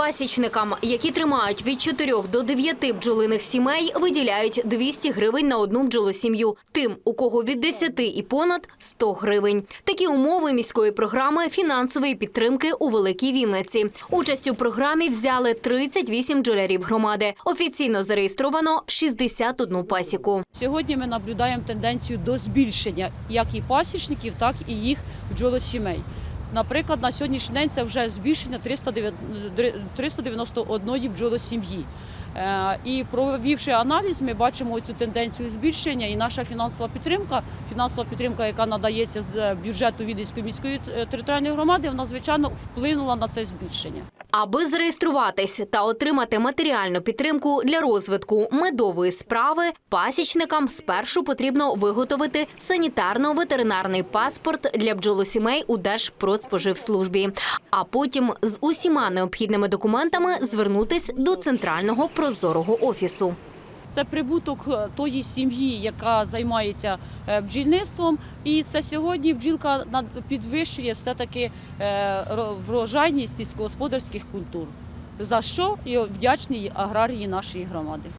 Пасічникам, які тримають від 4 до 9 бджолиних сімей, виділяють 200 гривень на одну бджолосім'ю. Тим, у кого від 10 і понад 100 гривень. Такі умови міської програми фінансової підтримки у Великій Вінниці. Участь у програмі взяли 38 бджолярів громади. Офіційно зареєстровано 61 пасіку. Сьогодні ми наблюдаємо тенденцію до збільшення як і пасічників, так і їх бджолосімей. Наприклад, на сьогоднішній день це вже збільшення 309 391 бджолосім'ї. Е, І провівши аналіз, ми бачимо цю тенденцію збільшення. І наша фінансова підтримка, фінансова підтримка, яка надається з бюджету Віденської міської е, територіальної громади, вона звичайно вплинула на це збільшення. Аби зареєструватись та отримати матеріальну підтримку для розвитку медової справи, пасічникам спершу потрібно виготовити санітарно-ветеринарний паспорт для бджолосімей у Держпродспоживслужбі, а потім з усіма необхідними документами звернутись до центрального прозорого офісу. Це прибуток е, тої сім'ї, яка займається е, бджільництвом, і це сьогодні бджілка підвищує все-таки е, ро- врожайність сільськогосподарських культур. За що і вдячні аграрії нашої громади.